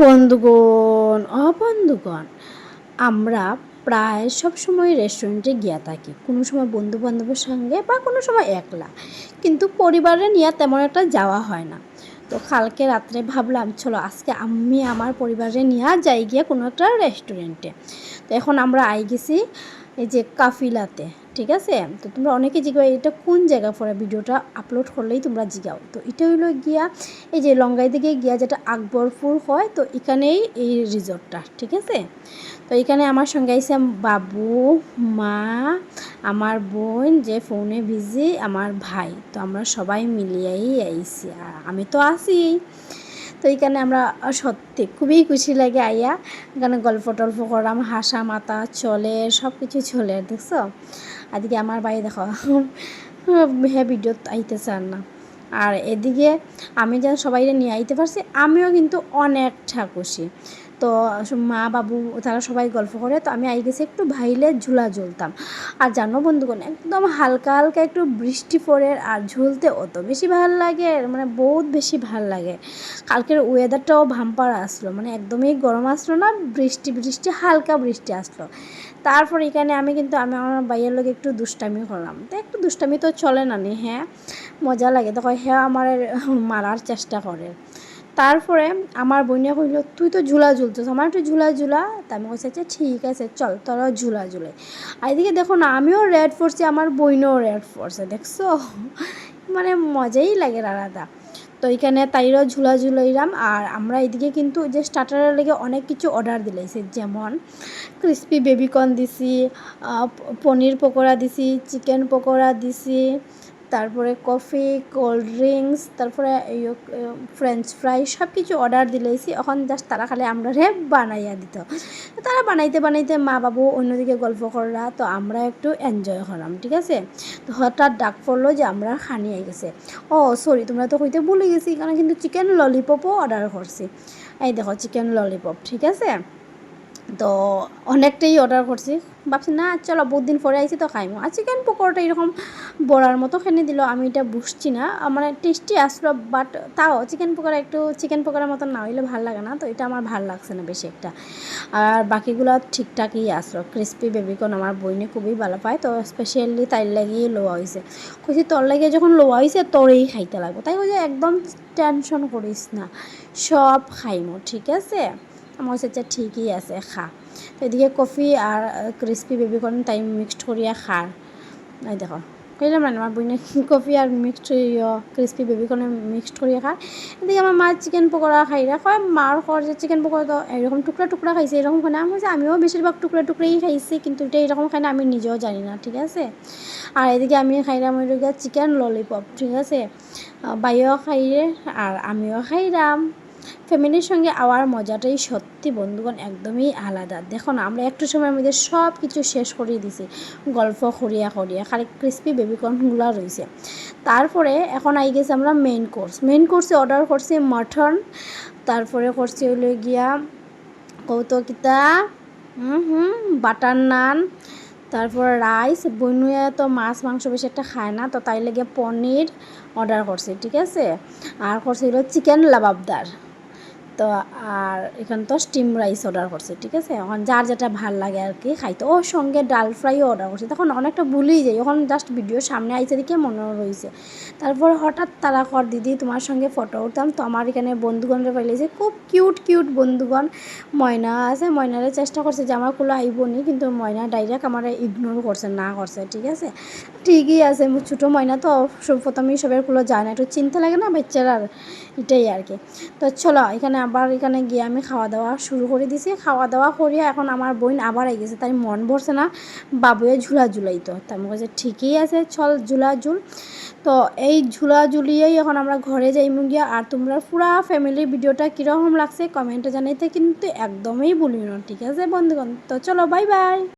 বন্ধুগণ, অবন্ধুগণ, আমরা প্রায় সব সময় রেস্টুরেন্টে গিয়া থাকি। কোনো সময় বন্ধু বান্ধবের সঙ্গে বা কোনো সময় একলা। কিন্তু পরিবারে নিয়ে তেমন একটা যাওয়া হয় না। তো কালকে রাত্রে ভাবলাম, চলো আজকে আমি আমার পরিবারে নিয়ে যাই গিয়ে কোনো একটা রেস্টুরেন্টে তো এখন আমরা আই গেছি এই যে কাফিলাতে, ঠিক আছে? তো তোমরা অনেকে জিজ্ঞাসা এটা কোন জায়গা পরে ভিডিওটা আপলোড করলেই তোমরা জিগাও? তো এটা হইল গিয়া, এই যে লঙ্গাই দিকে গিয়া যেটা আকবরপুর হয়, তো এখানেই এই রিসর্টটা ঠিক আছে? তো এখানে আমার সঙ্গে আইসে বাবু, মা, আমার বোন যে ফোনে বিজি আমার ভাই, তো আমরা সবাই মিলিয়েই আইসি। আর আমি তো আসি তো এইখানে আমরা সত্যি খুবই খুশি লাগে আইয়া। এখানে গল্প টল্প করলাম, হাসা মাতা চলে সব কিছু চলে, দেখছ? আজকে আমার বাড়ি দেখো হ্যাঁ ভিডিও আইতে চান না। আর এদিকে আমি যেন সবাই নিয়ে আইতে পারছি, আমিও কিন্তু অনেকটা খুশি। তো মা বাবু তারা সবাই গল্প করে, তো আমি আই গেছি একটু ভাইলে ঝুলা ঝুলতাম। আর জানো বন্ধুগণ, একদম হালকা হালকা একটু বৃষ্টি পড়ে আর ঝুলতে অত বেশি ভালো লাগে মানে বহুত বেশি ভালো লাগে। কালকের ওয়েদারটাও ভাম্পার আসলো মানে একদমই গরম আসলো না, বৃষ্টি বৃষ্টি, হালকা বৃষ্টি আসলো। তারপর এখানে আমি কিন্তু, আমি আমার ভাইয়ের লোক একটু দুষ্টামি করলাম। তো একটু দুষ্টামি তো চলে না নি হ্যাঁ? মজা লাগে। তখন হ্যাঁ আমার মারার চেষ্টা করে। তারপরে আমার বইনে কইল তুই তো ঝুলা ঝুলছিস আমার একটু ঝুলা ঝুলা। তা আমি কইছে আচ্ছা ঠিক আছে, চল তোরা ঝুলা ঝুলে আর এদিকে দেখো না, আমিও রেড পরছি আমার বইনও রেড পরছে দেখছ? মানে মজাই লাগে আলাদা। তো এখানে তাইরও ঝুলা ঝুলাইলাম, আর আমরা এদিকে কিন্তু যে স্টার্টারের লেগে অনেক কিছু অর্ডার দিলাইছে যেমন ক্রিস্পি বেবিকর্ন দিছি পনির পকোড়া দিছি চিকেন পকোড়া দিছি তারপরে কফি কোল্ড ড্রিঙ্কস তারপরে ফ্রেঞ্চ ফ্রাই সব কিছু অর্ডার দিলেইছি এখন জাস্ট তারা খালি আমরা রে বানাইয়া দিত। তারা বানাইতে বানাইতে মা বাবু অন্যদিকে গল্প কররা তো আমরা একটু এনজয় করলাম ঠিক আছে? তো হঠাৎ ডাক পড়ল যে আমরা খানি গেছে। ও সরি তোমরা তো কইতে ভুলে গেছি, কারণ কিন্তু চিকেন ললিপপও অর্ডার করছি। এই দেখো চিকেন ললিপপ ঠিক আছে? তো অনেকটাই অর্ডার করছি। ভাবছি, না, চলো বহুত দিন পরে আইছি তো খাইমো। আর চিকেন পকোড়াটা এরকম বড়ার মতো খেনে দিল, আমি এটা বুঝছি না। মানে টেস্টি আসলো বাট তাও চিকেন পকোড়া একটু চিকেন পকোড়ার মতো না হইলে ভালো লাগে না, তো এটা আমার ভালো লাগছে না বেশি একটা। আর বাকিগুলো ঠিকঠাকই আসলো। ক্রিস্পি বেবিকন আমার বইনে খুবই ভালো পায়, তো স্পেশালি তাই লাগিয়ে লোয়া হয়েছে কইছি, তোর লাগিয়ে যখন লোয়া হয়েছে তোরেই খাইতে লাগবো। তাই যে একদম টেনশন করিস না, সব খাইমো, ঠিক আছে? আমার হচ্ছে ঠিকই আছে খা। তো এদিকে কফি আর ক্রিস্পি বেবিকর্ন তাই মিক্সড করিয়া খার এই দেখো কইলাম না আমার বইনে কফি আর মিক্সড ক্রিস্পি বেবিকর্নে মিক্সড করিয়া খায় এদিকে আমার মা চিকেন পকোড়া খাইরা কয় মার খর যে চিকেন পকোড়া তো এরকম টুকরা টুকরা খাইছে এরকম খাই না? আমি আমিও বেশিরভাগ টুকরা টুকরাই খাইছি, কিন্তু এটা এরকম খাই না, আমি নিজেও জানি না, ঠিক আছে? আর এদিকে আমি খাইলাম ওই চিকেন ললিপপ ঠিক আছে? বাইও খাইরে আর আমিও খাইলাম ফ্যামিলির সঙ্গে আওয়ার মজাটাই সত্যি। বন্ধুগণ একদমই আলাদা। দেখো না, আমরা একটু সময়ের মধ্যে সব কিছু শেষ করিয়ে দিছি। গল্প করিয়া করিয়া, খালি ক্রিস্পি বেবিকর্নগুলো রয়েছে তারপরে এখন আই গেছে আমরা মেন কোর্স মেন কোর্সে অর্ডার করছি মটন তারপরে করছি হইল গিয়া কৌতকিতা হুম হুম বাটার নান তারপর রাইস বনুয়া তো মাছ মাংস বেশি একটা খায় না, তো তাই লেগে পনির অর্ডার করছি, ঠিক আছে? আর করছি হলো চিকেন লাবাবদার। তো আর এখানে তো স্টিম রাইস অর্ডার করছে, ঠিক আছে? এখন যার যেটা ভালো লাগে আর কি খাইতো। ও সঙ্গে ডাল ফ্রাইও অর্ডার করছে। তখন অনেকটা ভুলেই যাই। এখন জাস্ট ভিডিও সামনে আইসে দিকে মনে রয়েছে তারপর হঠাৎ তারা কর, দিদি, তোমার সঙ্গে ফটো উঠতাম। তো আমার এখানে বন্ধুগণরা পাইলেছে খুব কিউট কিউট বন্ধুগণ। ময়না আছে, ময়নারে চেষ্টা করছে যে আমার কুলো আইবনি কিন্তু ময়না ডাইরেক্ট আমার ইগনোর করছে, না করছে, ঠিক আছে? ঠিকই আছে ছোটো ময়না তো প্রথমেই সবের কুলো যায় না। একটু চিন্তা লাগে না বাচ্চারা এটাই আর কি। তো চলো, এখানে আবার এখানে গিয়ে আমি খাওয়া দাওয়া শুরু করে দিছি। খাওয়া দাওয়া করিয়া এখন আমার বোন আবার আই গেছে, তাই মন ভরছে না। বাবুয়ে ঝুলা ঝুলাইতো তো আমি ঠিকই আছে, চল ঝুলা ঝুল। তো এই ঝুলা ঝুলিয়েই এখন আমরা ঘরে যাই গিয়া। আর তোমরা পুরা ফ্যামিলির ভিডিওটা কীরকম লাগছে কমেন্টে জানাইতে কিন্তু একদমই বলবি না, ঠিক আছে বন্ধুগণ? তো চলো বাই বাই